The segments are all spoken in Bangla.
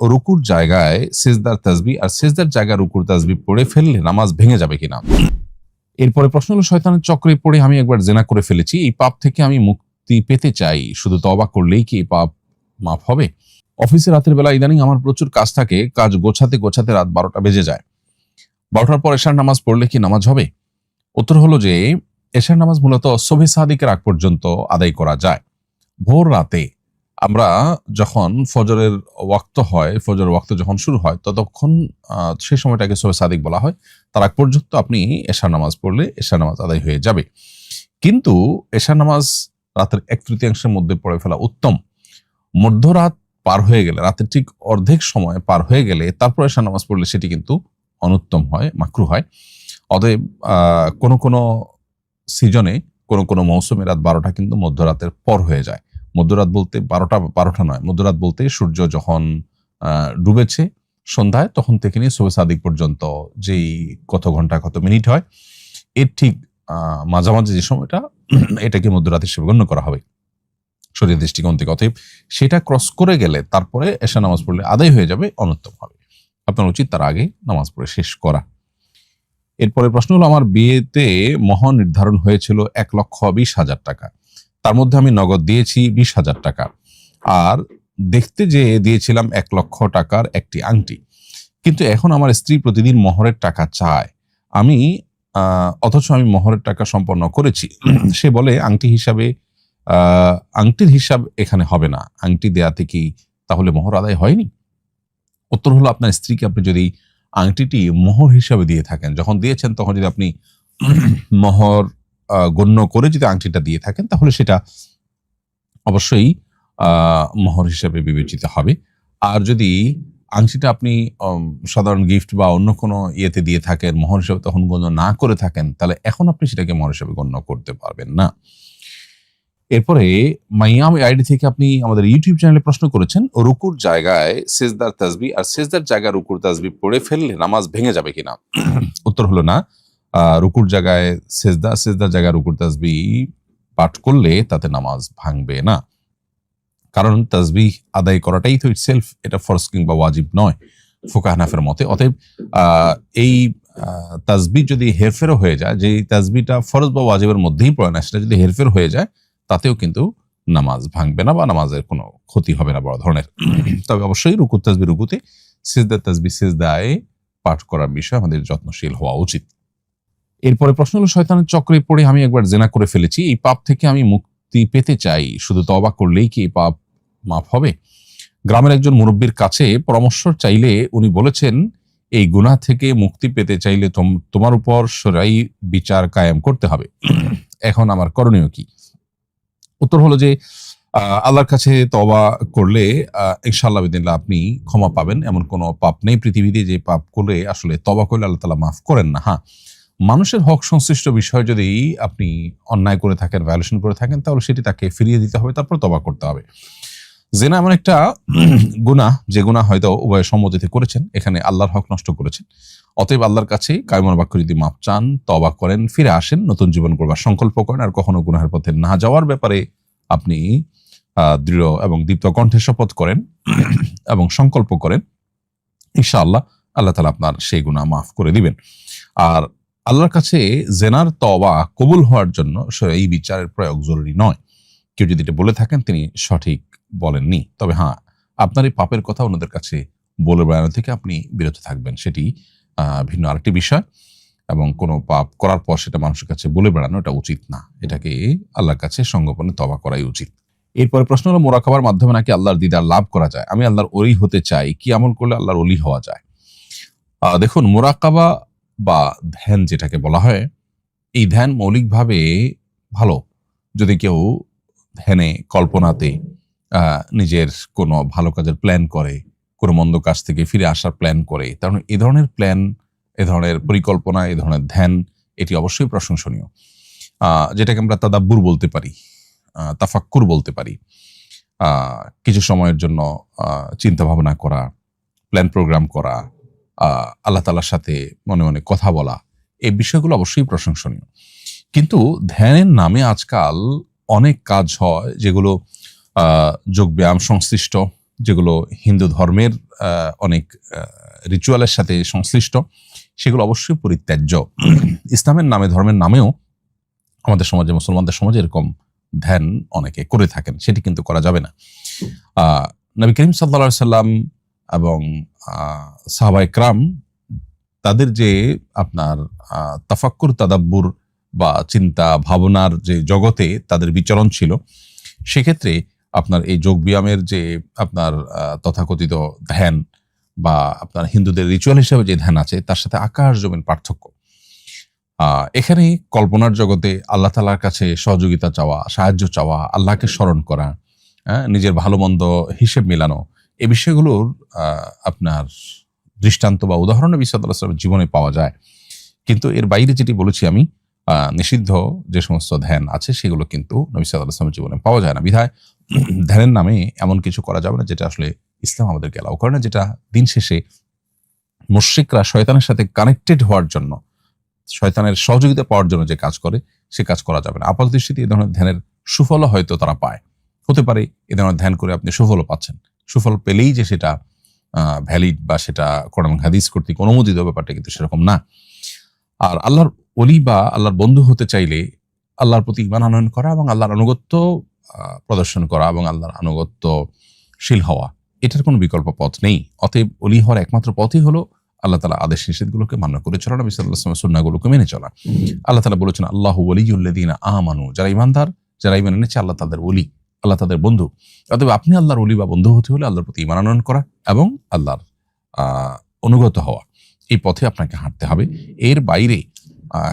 রুকুর জায়গায় সেজদার তাজবি আর সেজদার জায়গায় রুকুর তাজবি পড়ে ফেললে নামাজ ভেঙে যাবে কিনা? এরপরে প্রশ্ন হলো, শয়তানের চক্রে পড়ে আমি একবার জেনা করে ফেলেছি, এই পাপ থেকে আমি মুক্তি পেতে চাই, শুধু তবা করলেই কি এই পাপ মাফ হবে? অফিসে রাতের বেলা ইদানিং আমার প্রচুর কাজ থাকে, কাজ গোছাতে গোছাতে রাত বারোটা বেজে যায়। বারোটার পর এশার নামাজ পড়লে কি নামাজ হবে? উত্তর হলো যে, এশার নামাজ মূলত সবে সাদিকের আগ পর্যন্ত আদায় করা যায়। ভোর রাতে আমরা যখন ফজরের ওয়াক্ত হয়, ফজরের ওয়াক্ত যখন শুরু হয়, ততক্ষণ সেই সময়টাকে সবে সাদিক বলা হয়। তার আগ পর্যন্ত আপনি এশার নামাজ পড়লে এশার নামাজ আদায় হয়ে যাবে। কিন্তু এশার নামাজ রাতের এক তৃতীয়াংশের মধ্যে পড়ে ফেলা উত্তম। মধ্যরাত পার হয়ে গেলে, রাতের ঠিক অর্ধেক সময় পার হয়ে গেলে তারপর এশার নামাজ পড়লে সেটি কিন্তু অনুত্তম হয়, মাকরু হয়। অতএব কোনো কোনো সিজনে, কোনো কোনো মৌসুমে রাত বারোটা কিন্তু মধ্যরাতের পর হয়ে যায়। মধ্যরাত বলতে বারোটা বারোটা নয়, মধ্যরাত বলতে সূর্য যখন ডুবেছে সন্ধ্যায়, তখন থেকে নিয়ে সোবে সাদিক পর্যন্ত যেই কত ঘণ্টা, কত মিনিট হয়, এর ঠিক মাঝামাঝি যে সময়টা, এটাকে মধ্যরাত হিসেবে গণ্য করা হবে। শরীর দৃষ্টিকোণ থেকে। অতএব সেটা ক্রস করে গেলে তারপরে এশা নামাজ পড়লে আদায় হয়ে যাবে, অনুত্তম হবে। আপনার উচিত তার আগে নামাজ পড়ে শেষ করা। এরপরে প্রশ্ন হলো, আমার বিয়েতে মহ নির্ধারণ হয়েছিল এক লক্ষ বিশ হাজার টাকা। তার মধ্যে আমি নগদ দিয়েছি বিশ হাজার টাকা। আর দেখতে যে দিয়েছিলাম এক লক্ষ টাকার একটি আংটি। কিন্তু এখন আমার স্ত্রী প্রতিদিন মহরের টাকা চায়। আমি অথচ আমি মহরের টাকা সম্পন্ন করেছি। সে বলে, আংটি হিসাবে আংটির হিসাব এখানে হবে না। আংটি দেয়াতে কি তাহলে মোহর আদায় হয়নি? উত্তর হলো, আপনার স্ত্রীকে আপনি যদি আংটিটি মোহর হিসাবে দিয়ে থাকেন, যখন দিয়েছেন, তখন যদি আপনি মোহর গণ্য করে যদি আংটিটা দিয়ে থাকেন, তাহলে সেটা অবশ্যই মোহর হিসাবে বিবেচিত হবে। আর যদি আংটিটা আপনি সাধারণ গিফট বা অন্য কোনো ইয়েতে দিয়ে থাকেন, মোহর হিসাবে তখন গণ্য না করে থাকেন, তাহলে এখন আপনি সেটাকে মোহর হিসাবে গণ্য করতে পারবেন না। এরপরে, মাইয়াম আইডি থেকে আপনি আমাদের ইউটিউব চ্যানেলে প্রশ্ন করেছেন, রুকুর জায়গায় সেজদার তাজবি আর সেজদার জায়গায় রুকুর তাজবি পড়ে ফেললে নামাজ ভেঙে যাবে কিনা? উত্তর হলো না। রুকুর জায়গায় সেজদা, সেজদার জায়গায় রুকুর তাজবি পাঠ করলে তাতে নামাজ ভাঙবে না। কারণ তাজবি আদায় করাটাই তো সেলফ এটা ফরজ কিংবা ওয়াজিব নয় ফুকাহানাফের মতে। অতএব এই তাজবি যদি হেরফেরও হয়ে যায় যে তাজবিটা ফরজ বা ওয়াজিবের মধ্যেই পড়ে না, সেটা যদি হেরফের হয়ে যায়, তাতেও কিন্তু নামাজ ভাঙবে না বা নামাজের কোনো ক্ষতি হবে না বড় ধরনের। তবে অবশ্যই রুকুর তাজবি রুকুতে সিজদা তাজবি সিজদায় পাঠ করার বিষয়ে আমাদের যত্নশীল হওয়া উচিত। এরপরে প্রশ্ন হলো শয়তানের চক্রে পড়ে আমি একবার জেনা করে ফেলেছি। এই পাপ থেকে আমি মুক্তি পেতে চাই। শুধু তবা করলেই কি এই পাপ মাফ হবে? গ্রামের একজন মুরব্বীর কাছে পরামর্শ চাইলে উনি বলেছেন এই গুনাহ থেকে মুক্তি পেতে চাইলে তোম- তোমার উপর সরাই বিচার কায়েম করতে হবে। এখন আমার করণীয় কি? উত্তর হলো যে আল্লাহর কাছে তবা করলে আহ, ইনশাআল্লাহ বিদিল্লাহ আপনি ক্ষমা পাবেন। এমন কোনো পাপ নেই পৃথিবীতে যে পাপ করলে আসলে তবা করলে আল্লাহ তালা মাফ করেন না। হ্যাঁ মানুষের হক সংশ্লিষ্ট বিষয় যদি আপনি অন্যায় করে থাকেন ভায়োলেশন করে থাকেন, তাহলে সেটি তাকে ফিরিয়ে দিতে হবে, তারপর তবা করতে হবে। জেনা এমন একটা গুনাহ, যে গুনাহ হয়তো উভয় সম্মতিতে করেছেন, এখানে আল্লাহর হক নষ্ট করেছেন। অতএব আল্লাহর কাছে কায়মন বাক্য যদি মাপ চান, তবা করেন, ফিরে আসেন, নতুন জীবন করবার সংকল্প করেন, আর কখনো গুনাহের পথে না যাওয়ার ব্যাপারে আপনি দৃঢ় এবং দীপ্ত কণ্ঠে শপথ করেন এবং সংকল্প করেন, ইনশাআল্লাহ আল্লাহ তালা আপনার সেই গুনাহ মাফ করে দিবেন। আর আল্লাহর কাছে জেনার তবা কবুল হওয়ার জন্য এই বিচারের প্রয়োগ জরুরি নয়। কেউ যদি এটা বলে থাকেন, তিনি সঠিক বলেননি। তবে হ্যাঁ আপনার এই পাপের কথা অন্যদের কাছে বলে বেড়ানো থেকে আপনি বিরত থাকবেন। সেটি ভিন্ন আরেকটি বিষয় এবং কোনো পাপ করার পর সেটা মানুষের কাছে বলে বেড়ানো এটা উচিত না। এটাকে আল্লাহর কাছে সংগোপনে তবা করাই উচিত। এরপরে প্রশ্ন হলো মোরাকাবার মাধ্যমে নাকি আল্লাহর দিদার লাভ করা যায়? আমি আল্লাহর অলি হতে চাই। কি আমল করলে আল্লাহর অলি হওয়া যায়? দেখুন মোরাকাবা বা ধ্যান যেটাকে বলা হয়, এই ধ্যান মৌলিকভাবে ভালো। যদি কেউ ধ্যানে কল্পনাতে নিজের কোনো ভালো কাজের প্ল্যান করে, কোনো মন্দ কাজ থেকে ফিরে আসার প্ল্যান করে কারণ এ ধরনের প্ল্যান এ ধরনের পরিকল্পনা, এ ধরনের ধ্যান, এটি অবশ্যই প্রশংসনীয়। যেটাকে আমরা তাদাব্বুর বলতে পারি তাফাক্কুর বলতে পারি। কিছু সময়ের জন্য চিন্তা ভাবনা করা প্ল্যান প্রোগ্রাম করা আল্লাহ তালার সাথে মনে মনে কথা বলা, এই বিষয়গুলো অবশ্যই প্রশংসনীয়। কিন্তু ধ্যানের নামে আজকাল অনেক কাজ হয় যেগুলো যোগব্যায়াম সংশ্লিষ্ট, যেগুলো হিন্দু ধর্মের অনেক রিচুয়ালের সাথে সংশ্লিষ্ট, সেগুলো অবশ্যই পরিত্যাজ্য। ইসলামের নামে, ধর্মের নামেও আমাদের সমাজে, মুসলমানদের সমাজে এরকম ধ্যান অনেকে করে থাকেন, সেটি কিন্তু করা যাবে না। নবী করিম সাল্লা সাল্লাম এবং সাহাবা ইকরাম তাদের যে আপনার তাফাক্কুর তাদাব্বুর বা চিন্তা ভাবনার যে জগতে তাদের বিচরণ ছিল সেক্ষেত্রে আপনার এই যোগ ব্যায়ামের যে আপনার তথাকথিত ধ্যান বা আপনার হিন্দুদের রিচুয়াল হিসেবে যে ধ্যান আছে তার সাথে আকাশ জমিন পার্থক্য। এখানে কল্পনার জগতে আল্লাহ তালার কাছে সহযোগিতা চাওয়া সাহায্য চাওয়া আল্লাহকে স্মরণ করা হ্যাঁ, নিজের ভালো মন্দ হিসেব মেলানো এই বিষয়গুলোর আপনার দৃষ্টান্ত বা উদাহরণ সাল্লাহ জীবনে পাওয়া যায়। কিন্তু এর বাইরে যেটি বলেছি আমি নিষিদ্ধ যে সমস্ত ধ্যান আছে সেগুলো কিন্তু নবী জীবনে পাওয়া যায় না। বিধায় ধ্যানের নামে এমন কিছু করা যাবে না যেটা আসলে ইসলাম আমাদেরকে অ্যালাউ করে না, যেটা দিন শেষে মুশ্রিকরা শয়তানের সাথে কানেক্টেড হওয়ার জন্য, শয়তানের সহযোগিতা পাওয়ার জন্য যে কাজ করে, সে কাজ করা যাবে না। আপাত দৃষ্টিতে এই ধরনের ধ্যানের সুফলও হয়তো তারা পায়। হতে পারে এ ধরনের ধ্যান করে আপনি সুফলও পাচ্ছেন। সুফল পেলেই যে সেটা ভ্যালিড বা সেটা কোরআন হাদিস কর্তৃক অনুমোদিত ব্যাপারটা কিন্তু সেরকম না। আর আল্লাহর অলি বা আল্লাহর বন্ধু হতে চাইলে আল্লাহর প্রতি ইমান আনয়ন করা এবং আল্লাহর আনুগত্য প্রদর্শন করা এবং আল্লাহর আনুগত্যশীল হওয়া, এটার কোনো বিকল্প পথ নেই। অতএব অলি হওয়ার একমাত্র পথই হলো আল্লাহ তালা আদেশ নিষেধগুলোকে মান্য করে চলা, নবী সাল্লাহ সুন্নাগুলোকে মেনে চলা। আল্লাহ তালা বলেছেন, আল্লাহ ওলিউল্লাদিন আমানু। যারা ইমানদার যারা ইমান এনেছে, আল্লাহ তাদের অলি আল্লাহ তাদের বন্ধু। অতএব আপনি আল্লাহর অলি বা বন্ধু হতে হলে আল্লাহর প্রতি ইমান করা এবং আল্লাহর অনুগত হওয়া। এই পথে আপনাকে হাঁটতে হবে। এর বাইরে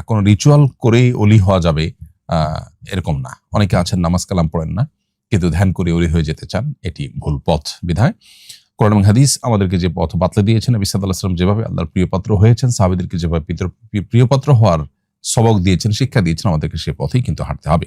কোনো রিচুয়াল করে অলি হওয়া যাবে এরকম না। অনেকে আছেন, নামাজ কালাম পড়েন না, কিন্তু ধ্যান করে অলি হয়ে যেতে চান, এটি ভুল পথ, বিধায়। কোরআন হাদিস আমাদেরকে যে পথ বাতলে দিয়েছেন, নবী যেভাবে আল্লাহর প্রিয়পাত্র হয়েছেন, সাহাবীদেরকে যেভাবে পিতর- প্রিয়পাত্র হওয়ার সবক দিয়েছেন, শিক্ষা দিয়েছেন, আমাদেরকে সে পথেই কিন্তু হাঁটতে হবে।